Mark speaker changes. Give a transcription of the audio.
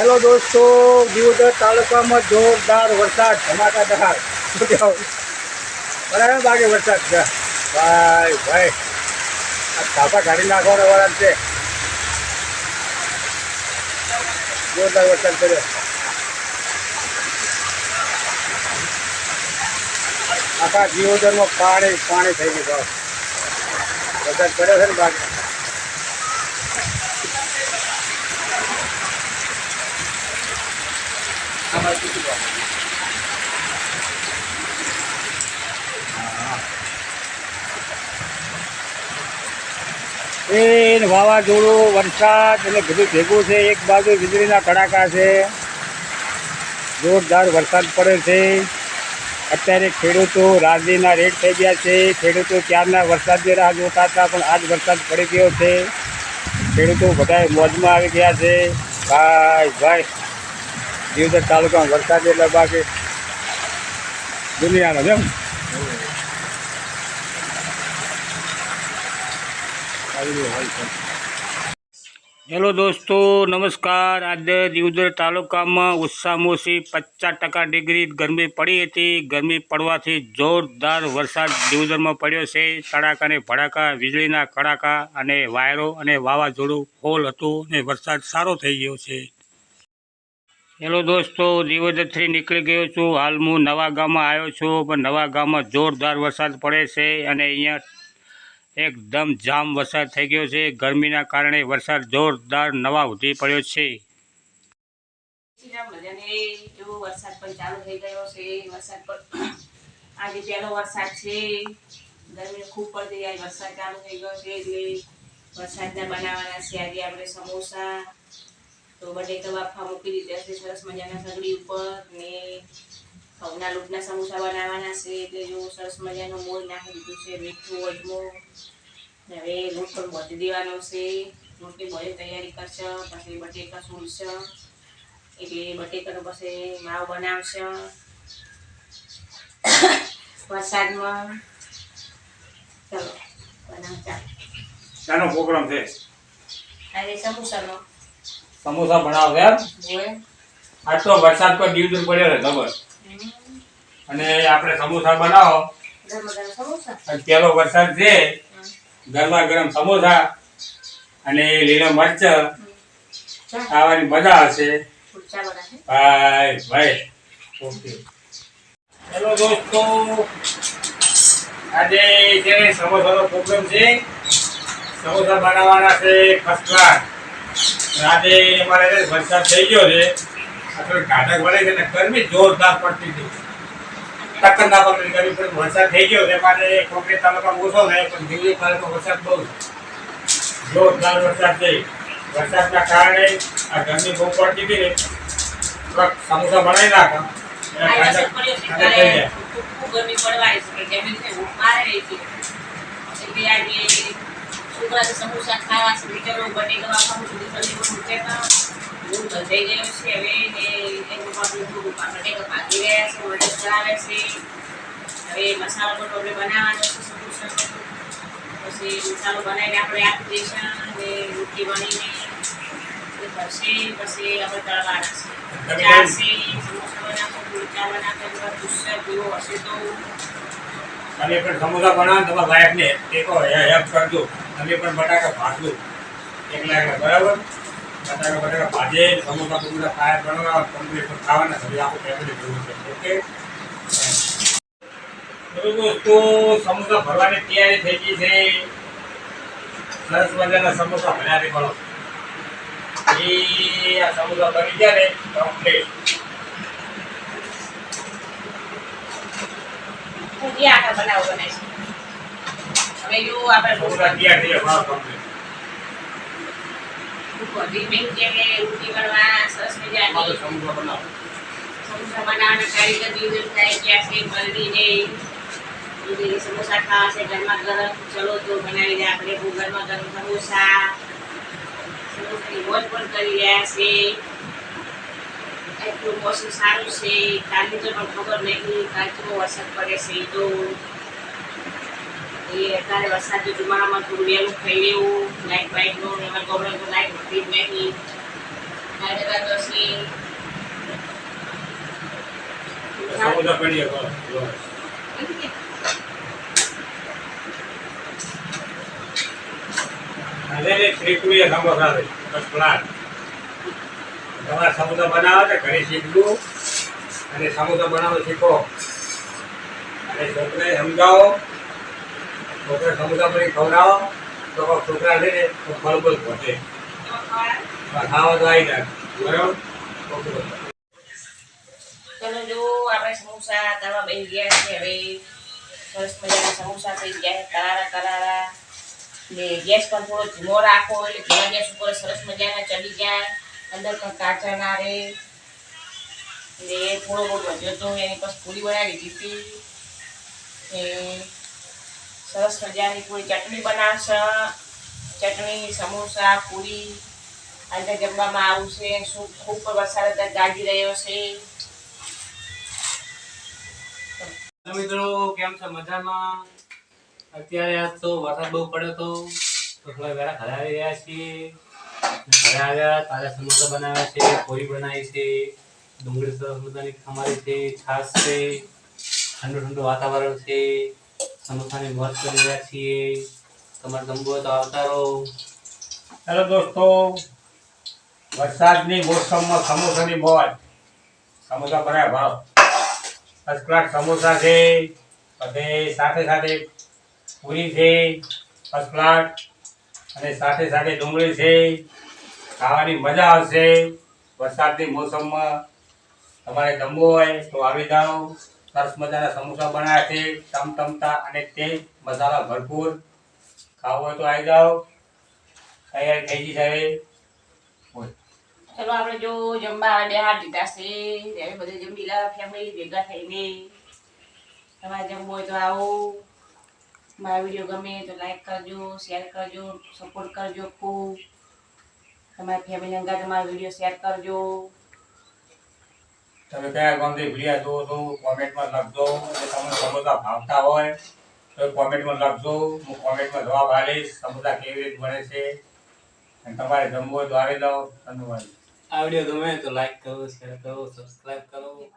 Speaker 1: Hello દોસ્તો દિવોદર તાલુકામાં જોરદાર વરસાદ, ધમાકા દહાર? બરાબર બાકી વરસાદ છે. ભાઈ ભાઈ. આ થાપા કાઢી નાખવાનો વરસાદ છે. જોરદાર વરસાદ કર્યો આખા જીવોદરમાં પાણી પાણી થઈ ગયું વરસાદ કર્યો છે ને બાકી? એ વાવાઝોડું, વરસાદ એટલે બધું ભેગું છે. એક બાજુ વીજળીના કડાકા છે. જોરદાર વરસાદ પડે છે. અત્યારે ખેડૂતો રાજીના રેટ થઈ ગયા છે. ખેડૂતો ક્યારના વરસાદની રાહ જોતા હતા, પણ આજ વરસાદ પડી ગયો છે. ખેડૂતો બધા મોજમાં આવી ગયા છે. ભાઈ ભાઈ. દિવદર તાલુકામાં વરસાદ એટલે બાકી દુનિયાનો જેમ હેલો દોસ્તો, નમસ્કાર. આજે દિવદર તાલુકામાં ઉત્સામોસી પચાસ ટકા ડિગ્રી ગરમી પડી હતી. ગરમી પડવાથી જોરદાર વરસાદ દિવદરમાં પડ્યો છે. તડાકાને ભડાકા, વીજળીના કડાકા અને વાયરો અને વાવાઝોડું ફોલ હતું અને વરસાદ સારો થઈ ગયો છે. હેલો દોસ્તો દિવદત્રી નીકળી ગયો છું. હાલ હું નવા ગામમાં આવ્યો છું, પણ નવા ગામમાં જોરદાર વરસાદ પડે છે અને અહીંયા એકદમ જામ વરસાદ થઈ ગયો છે. ગરમીના કારણે વરસાદ જોરદાર નવા ઉધી પડ્યો છે.
Speaker 2: વરસાદ બનાવવાના છે. આજે આપણે સમોસા તો બટેકા બાફા મૂકી દીધા છે સરસ મજાના સગડી ઉપર ને ઘઉંના લોટના સમોસા બનાવવાના છે એટલે જો સરસ મજાનું મોળ નાખી દીધું છે મીઠું અજમો ને હવે લોટ પણ બાંધી દેવાનો છે લોટની બધી તૈયારી કરશે પછી બટેકા સૂળશે એટલે બટેકાનો પછી માવ બનાવશે વરસાદમાં ચલો બનાવ ચાલો
Speaker 1: શાનો પ્રોગ્રામ છે
Speaker 2: આજે સમોસાનો
Speaker 1: સમોસા બનાવશે એમ? આજ તો વરસાદ પર દિવસ પડ્યો છે ખબર? અને આપણે સમોસા બનાવો. પેલો વરસાદ છે? ગરમા ગરમ સમોસા અને લીલો મરચ. ખાવાની મજા આવશે. ભાઈ ભાઈ. ઓકે. હેલો દોસ્તો. આજે છે સમોસાનો પ્રોગ્રામ છે સમોસા બનાવવાના છે ફર્સ્ટ ક્લાસ આજે અમારે વરસાદ થઈ ગયો છે આટલો ઘાટક વળે છે ને ગરમી જોરદાર પડતી હતી. ટક્કર ના પકડી ગરમી પણ વરસાદ થઈ ગયો છે મારે કોંગ્રેસ તાલુકામાં ઓછો થાય પણ દિલ્હી તાલુકામાં વરસાદ બહુ જોરદાર વરસાદ થઈ વરસાદના કારણે આ ગરમી બહુ પડતી હતી ને થોડાક સમોસા બનાવી નાખા.
Speaker 2: ગરમી પડવાની છે. જમીન મારે રહી છે. છોકરાને સમોસા ખાવા મીઠો બટેકા બાફવાનું સુધી મૂકે બહુ થઈ ગયો છે. હવે ને એનું પાછું થોડું બટેકા પાકી રહ્યા છે વડે ચડાવે છે. હવે મસાલો પણ આપણે બનાવવાનો છે સમોસાનો. પછી મસાલો બનાવીને આપણે આપી દઈશું અને રોટલી બનીને પછી પછી આપણે તળવાના છે.
Speaker 1: તમે
Speaker 2: ચા
Speaker 1: કઈ-
Speaker 2: છે સમોસા બનાવશો કુલચા બનાવશો ગુસ્સા પીવો હશે તો.
Speaker 1: તમે પણ સમોસા બનાવો તમારા વાઈફને ટેકો હેલ્પ કરજો. તમે પણ બટાકા ભાજવું એકલા એકલા, બરાબર? બટાકા બટાકા ભાજે, સમોસા બધા ખાય બનાવવા કમ્પ્લીટ પણ ખાવાના. હવે આખું ફેમિલી જોવું છે. ઓકે? દોસ્તો, સમોસા ભરવાની તૈયારી થઈ ગઈ છે. સરસ મજાના સમોસા ભર્યા છે, બોલો. એ આ સમોસા બની ગયા ને કમ્પ્લીટ
Speaker 2: ભજીયા આટા બનાવો આપણે
Speaker 1: સમોસા
Speaker 2: કરવા સરસ મજાની
Speaker 1: સમોસા
Speaker 2: બનાવવાના કારીગર થાય સમોસા ખાવા છે ઘરમાં ગરમ ચલો તો બનાવી દે. આપણે ઘરમાં ગરમા ગરમ સમોસા સમોસાની મોજ પણ કરી રહ્યા છે. એટલું મોસમ સારું છે. કાલની તો પણ ખબર નહીં કાલ તો વરસાદ પડે છે. તો એ અત્યારે વરસાદ જમાનામાં થોડું વહેલું ખાઈ લેવું લાઈટ બાઈટનું એમાં ગવડે તો લાઈટ નથી નહીં બટાકા દોસી
Speaker 1: સમોસા પડીએ કરો અને ને શ્રીકુએ સમોસા છે બસ પ્લાન. તમારા સમોસા બનાવો ને ઘરે શીખવું અને સમોસા બનાવો શીખો. અને છોકરાને સમજાવો. છોકરા બની ખવડાવો, તો છોકરા છે ને, તો ફળ પહોંચે ખાવા તો આવી જાય. બરાબર.
Speaker 2: ચલો જો આપણે સમોસા તળવા બની ગયા છે. હવે સરસ મજાના સમોસા થઈ ગયા છે. કરારા કરારા ને ગેસ પર થોડો ધીમો રાખો, એટલે ધીમા ગેસ ઉપર સરસ મજાના ચડી જાય. અંદર પણ કાચા ના રહે. ને થોડો બહુ વધ્યો હતો એની પછી પૂરી બનાવી દીધી. હતી સરસ મજાની પૂરી ચટણી બનાવશે. ચટણી, સમોસા, પૂરી આજે જમવામાં આવશે. શું ખૂબ વરસાદ અત્યારે ગાજી રહ્યો છે.
Speaker 3: મિત્રો, કેમ છો? મજામાં? અત્યારે આજ તો વરસાદ બહુ પડ્યો તો થોડા વેળા ઘરે આવી રહ્યા છીએ. ઘરે આવ્યા, તાજા સમોસા બનાવ્યા છે, પૂરી બનાવી છે, ડુંગળી સરસ મજાની ખમારી છે, છાશ છે ઠંડુ ઠંડુ વાતાવરણ છે. સમોસાની મોજ કરી રહ્યા છીએ તમારે જમવું હોય તો આવતા રહો.
Speaker 1: હેલો દોસ્તો, વરસાદની મોસમમાં સમોસાની મોજ સમોસા બનાવ્યા ભાવ ફર્સ્ટ ક્લાસ સમોસા છે પછી સાથે સાથે પૂરી છે ફર્સ્ટ ક્લાસ અને સાથે સાથે ડુંગળી છે. ખાવાની મજા આવશે. વરસાદની મોસમમાં તમારે જમવું હોય તો આવી જાઓ. સરસ મજાના સમોસા બનાવ્યા છે ટમટમતા અને તે મસાલા ભરપૂર. ખાવું હોય તો આવી જાઓ. તૈયાર થઈ ગઈ સાહેબ
Speaker 2: ચલો આપણે જો જમવા બેહાર દીધા છે ત્યારે બધે જમીલા ફેમિલી ભેગા થઈને. તમારે જમવું હોય તો આવો. મારા વીડિયો ગમે તો લાઈક કરજો શેર કરજો સપોર્ટ કરજો ખૂબ. તમારી ફેમિલી અંગા તમારા વીડિયો શેર કરજો.
Speaker 1: તમે કયા ગામથી ભૂલ્યા જુઓ છો કોમેન્ટમાં લખજો. તમને સમોસા ભાવતા હોય, તો કોમેન્ટમાં લખજો. હું કોમેન્ટમાં જવાબ આપીશ. સમોસા કેવી રીતે બને છે. અને તમારે જમવું હોય તો આવી જાઓ. ધન્યવાદ.
Speaker 3: આ વીડિયો ગમે તો લાઈક કરો શેર કરો સબસ્ક્રાઈબ કરો.